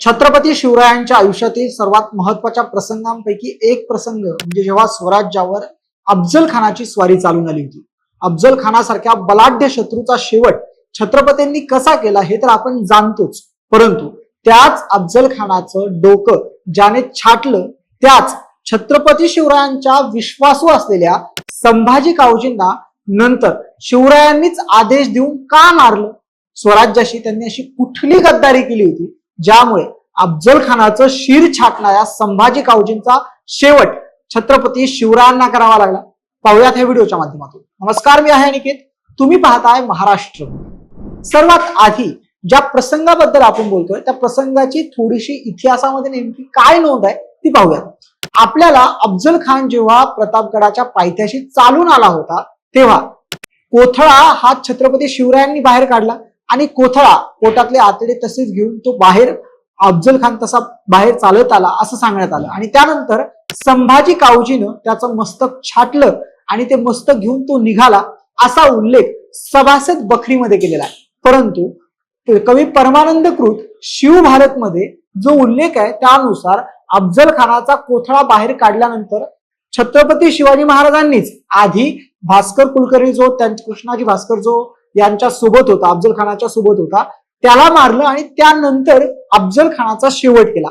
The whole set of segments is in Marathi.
छत्रपती शिवरायांच्या आयुष्यातील सर्वात महत्त्वाच्या प्रसंगांपैकी एक प्रसंग म्हणजे जेव्हा स्वराज्यावर अफजल खानाची स्वारी चालून आली होती. अफजल खानासारख्या बलाढ्य शत्रूचा शेवट छत्रपतींनी कसा केला हे तर आपण जाणतोच. परंतु त्याच अफजल खानाचं डोकं ज्याने छाटलं त्याच छत्रपती शिवरायांच्या विश्वासू असलेल्या संभाजी कावजींना नंतर शिवरायांनीच आदेश देऊन का मारलं? स्वराज्याशी त्यांनी अशी कुठली गद्दारी केली होती? ज्यामुळे अफजल खानाचं शिर छाटणाऱ्या संभाजी कावजींचा शेवट छत्रपती शिवरायांना करावा लागला. पाहुयात ह्या व्हिडिओच्या माध्यमातून. नमस्कार मी आहे अनिकेत. तुम्ही पाहताय महाराष्ट्र. सर्वात आधी ज्या प्रसंगाबद्दल आपण बोलतोय त्या प्रसंगाची थोडीशी इतिहासामध्ये नेमकी काय नोंद आहे ती पाहूयात. आपल्याला अफजल खान जेव्हा प्रतापगडाच्या पायथ्याशी चालून आला होता तेव्हा कोथळा हा छत्रपती शिवरायांनी बाहेर काढला. आणि कोथळा पोटातले आतडे तसेच घेऊन तो बाहेर अफजल खान तसा बाहेर चालत आला असं सांगण्यात आलं. आणि त्यानंतर संभाजी कावजीनं त्याचं मस्तक छाटलं आणि ते मस्तक घेऊन तो निघाला असा उल्लेख सभासद बखरीमध्ये केलेला आहे. परंतु कवी परमानंद कृत शिव भारत मध्ये जो उल्लेख आहे त्यानुसार अफजल खानाचा कोथळा बाहेर काढल्यानंतर छत्रपती शिवाजी महाराजांनीच आधी भास्कर कुलकर्णी जो त्यांच्या कृष्णाजी भास्कर जो यांच्या सोबत होता अफजल खानाच्या सोबत होता. त्याला मारलं आणि त्यानंतर अफजल खानाचा शेवट केला.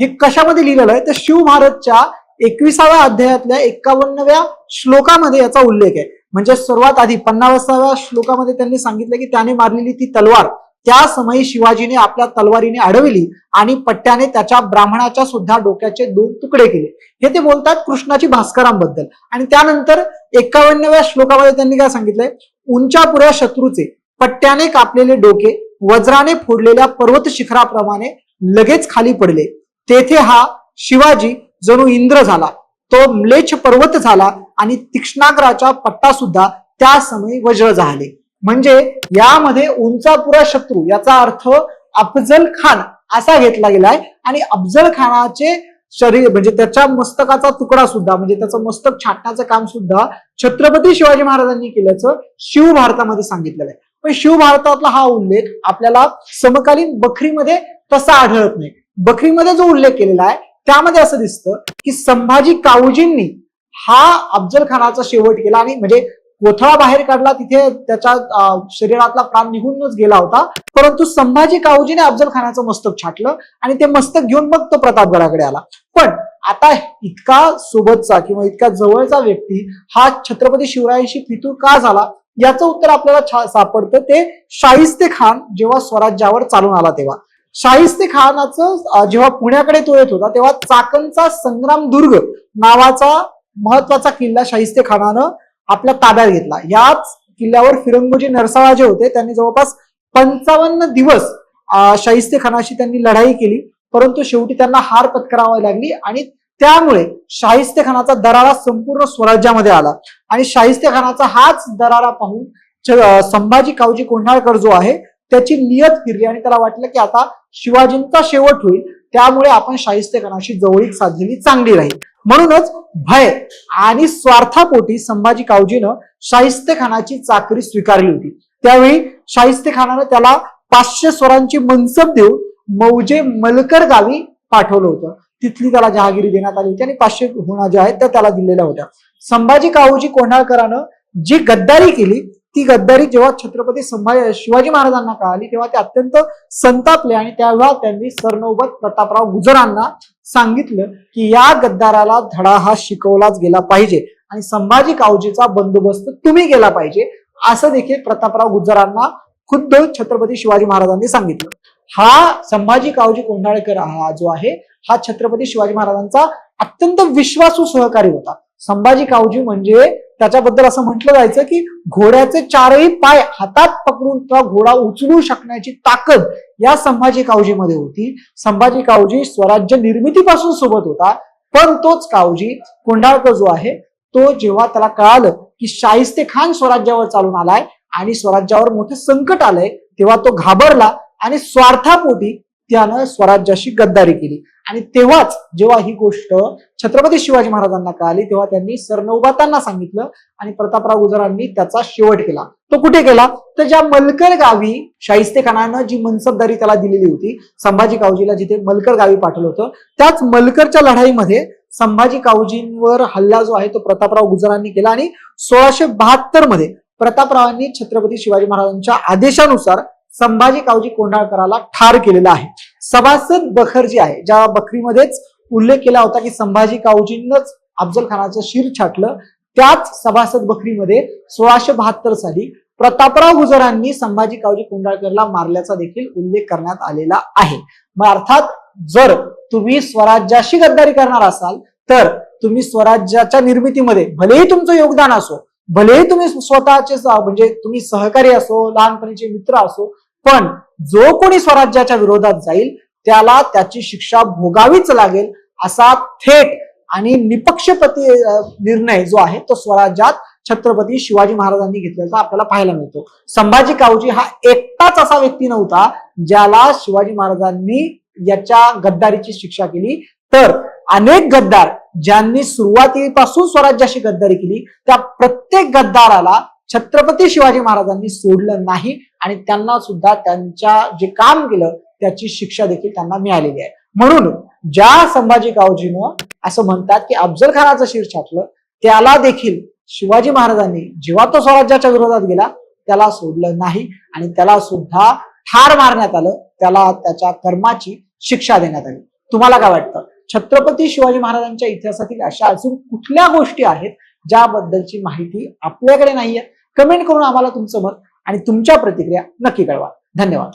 हे कशामध्ये लिहिलेलं आहे? तर शिवभारतच्या एकविसाव्या अध्यायातल्या एकावन्नव्या श्लोकामध्ये याचा उल्लेख आहे. म्हणजे सर्वात आधी पन्नासाव्या श्लोकामध्ये त्यांनी सांगितलं की त्याने मारलेली ती तलवार. त्या समयी शिवाजीने आपल्या तलवारीने अडविली आणि पट्ट्याने त्याच्या ब्राह्मणाच्या सुद्धा डोक्याचे दोन तुकडे केले. हे ते बोलतात कृष्णाची भास्करांबद्दल. आणि त्यानंतर एकावन्नव्या श्लोकामध्ये त्यांनी काय सांगितलंय? उंचापुऱ्या शत्रूचे पट्ट्याने कापलेले डोके वज्राने फोडलेल्या पर्वत शिखराप्रमाणे लगेच खाली पडले. तेथे हा शिवाजी जणू इंद्र झाला. तो म्लेच्छ पर्वत झाला आणि तीक्ष्णाग्राचा पट्टा सुद्धा त्या समयी वज्र झाले. म्हणजे यामध्ये उंचापुरा शत्रू याचा अर्थ अफजल खान असा घेतला गेलाय. आणि अफजल खानाचे शरीर म्हणजे त्याच्या मस्तकाचा तुकडा सुद्धा म्हणजे त्याचं मस्तक छाटण्याचं काम सुद्धा छत्रपती शिवाजी महाराजांनी केल्याचं शिव भारतामध्ये सांगितलेलं आहे. पण शिव भारतातला हा उल्लेख आपल्याला समकालीन बखरीमध्ये तसा आढळत नाही. बखरीमध्ये जो उल्लेख केलेला आहे त्यामध्ये असं दिसतं की संभाजी काऊजींनी हा अफजल खानाचा शेवट केला आणि म्हणजे कोथळा बाहेर काढला तिथे त्याच्या शरीरातला प्राण निघूनच गेला होता. परंतु संभाजी काऊजीने अफजल खानाचं मस्तक छाटलं आणि ते मस्तक घेऊन मग तो प्रतापगडाकडे आला. पण आता इतका सोबतचा किंवा इतका जवळचा व्यक्ती हा छत्रपती शिवरायांशी फितूर का झाला? याचं उत्तर आपल्याला छा- सापडतं ते शाहिस्ते खान जेव्हा स्वराज्यावर चालून आला तेव्हा. शाहिस्ते खानाचं जेव्हा पुण्याकडे तो येत होता तेव्हा चाकणचा संग्राम दुर्ग नावाचा महत्त्वाचा किल्ला शाहिस्ते खानानं आपल्या ताब्यात घेतला. याच किल्ल्यावर फिरंगोजी नरसाळा जे होते त्यांनी जवळपास पंचावन्न दिवस शाहिस्तेखानाशी शाहिस्ते खानाशी त्यांनी लढाई केली. परंतु शेवटी त्यांना हार पत्करावी लागली आणि त्यामुळे शाहिस्ते खानाचा दरारा संपूर्ण स्वराज्यामध्ये आला. आणि शाहिस्ते खानाचा हाच दरारा पाहून संभाजी कावजी कोंढाळकर जो आहे त्याची नियत फिरली आणि त्याला वाटलं की आता शिवाजींचा शेवट होईल. त्यामुळे आपण शाहिस्तेखानाशी जवळीक साधलेली चांगली राहील. म्हणूनच भय आणि स्वार्थापोटी संभाजी कावजीनं शाहिस्तेखानाची चाकरी स्वीकारली होती. त्यावेळी शाहिस्तेखानानं त्याला पाचशे स्वरांची मनसब देऊन मौजे मलकर गावी पाठवलं होतं. तिथली त्याला जहागिरी देण्यात आली होती आणि पाचशे हुणा ज्या आहेत त्या त्याला दिलेल्या होत्या. संभाजी कावजी कोंढाळकरानं जी गद्दारी केली ती गद्दारी जेव्हा छत्रपती संभाजी शिवाजी महाराजांना कळाली तेव्हा ते अत्यंत संतापले आणि तेव्हा त्यांनी सरनौबत प्रतापराव गुजरांना सांगितलं की या गद्दाराला धडा हा शिकवलाच गेला पाहिजे आणि संभाजी कावजीचा बंदोबस्त तुम्ही केला पाहिजे असं देखील प्रतापराव गुजरांना खुद्द छत्रपती शिवाजी महाराजांनी सांगितलं. हा संभाजी कावजी कोंढाळकर हा जो आहे हा छत्रपती शिवाजी महाराजांचा अत्यंत विश्वासू सहकारी होता. संभाजी कावजी म्हणजे त्याच्याबद्दल असं म्हटलं जायचं की घोड्याचे चारही पाय हातात पकडून तो घोडा उचलू शकण्याची ताकद या संभाजी कावजीमध्ये होती. संभाजी कावजी स्वराज्य निर्मितीपासून सोबत होता पण तोच कावजी कोंढाळकर जो आहे तो जेव्हा त्याला कळालं की शाहिस्ते खान स्वराज्यावर चालून आलाय आणि स्वराज्यावर मोठं संकट आलंय तेव्हा तो घाबरला आणि स्वार्थापोटी त्यानं स्वराज्याशी गद्दारी केली. आणि तेव्हाच जेव्हा ही गोष्ट छत्रपती शिवाजी महाराजांना कळाली तेव्हा त्यांनी सरनौबातांना सांगितलं आणि प्रतापराव गुजरांनी त्याचा शेवट केला. तो कुठे केला? तर ज्या मलकर गावी शाहिस्ते खानानं जी मनसबदारी त्याला दिलेली होती संभाजी कावजीला जिथे मलकर गावी पाठवलं होतं त्याच मलकरच्या लढाईमध्ये संभाजी कावजींवर हल्ला जो आहे तो प्रतापराव गुजरांनी केला आणि सोळाशे बहात्तरमध्ये प्रतापरावांनी छत्रपती शिवाजी महाराजांच्या आदेशानुसार संभाजी कावजी कोंढाळकराला ठार केलेला आहे. सभासद बखर जी आहे ज्या बखरीमध्येच उल्लेख केला होता की संभाजी काऊजींनच अफजल खानाचं शिर छाटलं त्याच सभासद बखरीमध्ये सोळाशे बहात्तर साली प्रतापराव गुजरांनी संभाजी कावजी कुंडाळकरला मारल्याचा देखील उल्लेख करण्यात आलेला आहे. मग अर्थात जर तुम्ही स्वराज्याशी गद्दारी करणार असाल तर तुम्ही स्वराज्याच्या निर्मितीमध्ये भलेही तुमचं योगदान असो भलेही तुम्ही स्वतःचे म्हणजे तुम्ही सहकारी असो लहानपणीचे मित्र असो पण जो कोणी स्वराज्याच्या विरोधात जाईल त्याला त्याची शिक्षा भोगावीच लागेल असा थेट आणि निपक्षपती निर्णय जो आहे तो स्वराज्यात छत्रपती शिवाजी महाराजांनी घेतल्याचा आपल्याला पाहायला मिळतो. संभाजी कावजी हा एकटाच असा व्यक्ती नव्हता ज्याला शिवाजी महाराजांनी याच्या गद्दारीची शिक्षा केली. तर अनेक गद्दार ज्यांनी सुरुवातीपासून स्वराज्याशी गद्दारी केली त्या प्रत्येक गद्दाराला छत्रपती शिवाजी महाराजांनी सोडलं नाही आणि त्यांना सुद्धा त्यांच्या जे काम केलं त्याची शिक्षा देखील त्यांना मिळालेली आहे. म्हणून ज्या संभाजी गावजीनं असं म्हणतात की अफजल खानाचं शिर छाटलं त्याला देखील शिवाजी महाराजांनी जेव्हा तो स्वराज्याच्या विरोधात गेला त्याला सोडलं नाही आणि त्याला सुद्धा ठार मारण्यात आलं त्याला त्याच्या कर्माची शिक्षा देण्यात आली. तुम्हाला काय वाटतं? छत्रपती शिवाजी महाराजांच्या इतिहासातील अशा अजून कुठल्या गोष्टी आहेत ज्याबद्दलची माहिती आपल्याकडे नाहीये? कमेंट करून आम्हाला तुमचं मत आणि तुमच्या प्रतिक्रिया नक्की कळवा. धन्यवाद.